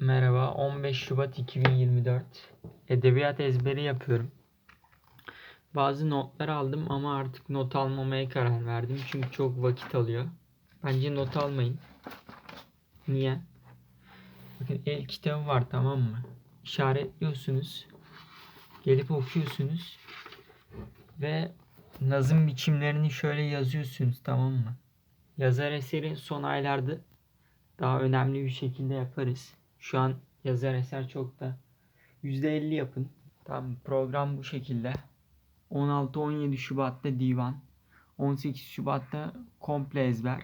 Merhaba, 15 Şubat 2024. Edebiyat ezberi yapıyorum. Bazı notlar aldım ama artık not almamaya karar verdim. Çünkü çok vakit alıyor. Bence not almayın. Niye? Bakın el kitabı var tamam mı? İşaretliyorsunuz. Gelip okuyorsunuz. Ve nazım biçimlerini şöyle yazıyorsunuz tamam mı? Yazar eseri son aylarda daha önemli bir şekilde yaparız. Şu an yazar eser çok da %50 yapın. Tamam program bu şekilde. 16-17 Şubat'ta divan. 18 Şubat'ta komple ezber.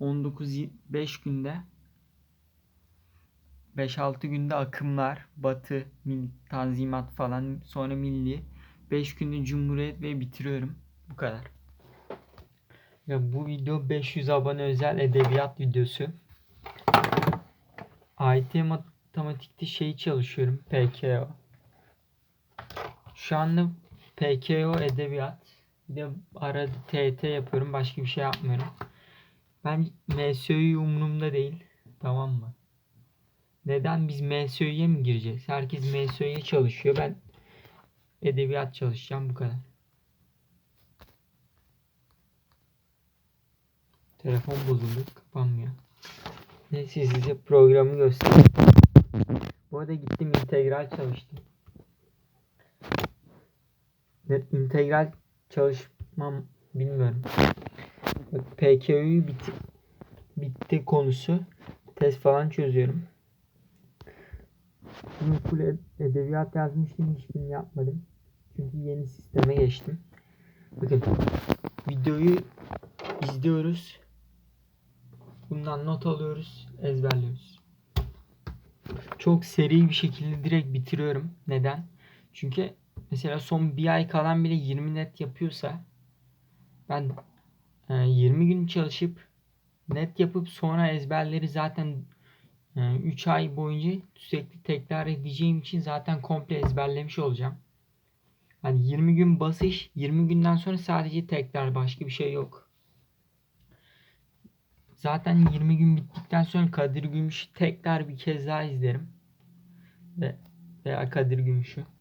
19 5 günde 5-6 günde akımlar, batı, tanzimat falan sonra milli. 5 günde cumhuriyet ve bitiriyorum. Bu kadar. Ya bu video 500 abone özel edebiyat videosu. IT matematikte şey çalışıyorum. PKO. Şu anda PKO edebiyat. Bir de arada TET yapıyorum. Başka bir şey yapmıyorum. Ben MSÖ'yü umurumda değil. Tamam mı? Neden biz MSÖ'ye mi gireceğiz? Herkes MSÖ'ye çalışıyor. Ben edebiyat çalışacağım. Bu kadar. Telefon bozuldu. Kapanmıyor. Neyse size programı göstereyim. Bu arada gittim integral çalıştım. Ne, integral çalışmam bilmiyorum. Bak, PKÜ'yü bitti, bitti konusu. Test falan çözüyorum. Bunu full ed- edebiyat yazmıştım. Hiçbirini yapmadım. Çünkü yeni sisteme geçtim. Bakın videoyu izliyoruz. Bundan not alıyoruz, ezberliyoruz. Çok seri bir şekilde direkt bitiriyorum. Neden? Çünkü mesela son bir ay kalan bile 20 net yapıyorsa ben e, 20 gün çalışıp net yapıp sonra ezberleri zaten 3 ay boyunca sürekli tekrar edeceğim için zaten komple ezberlemiş olacağım. Yani 20 gün basış, 20 günden sonra sadece tekrar başka bir şey yok. Zaten 20 gün bittikten sonra Kadir Gümüş'ü tekrar bir kez daha izlerim. Ve veya Kadir Gümüş'ü.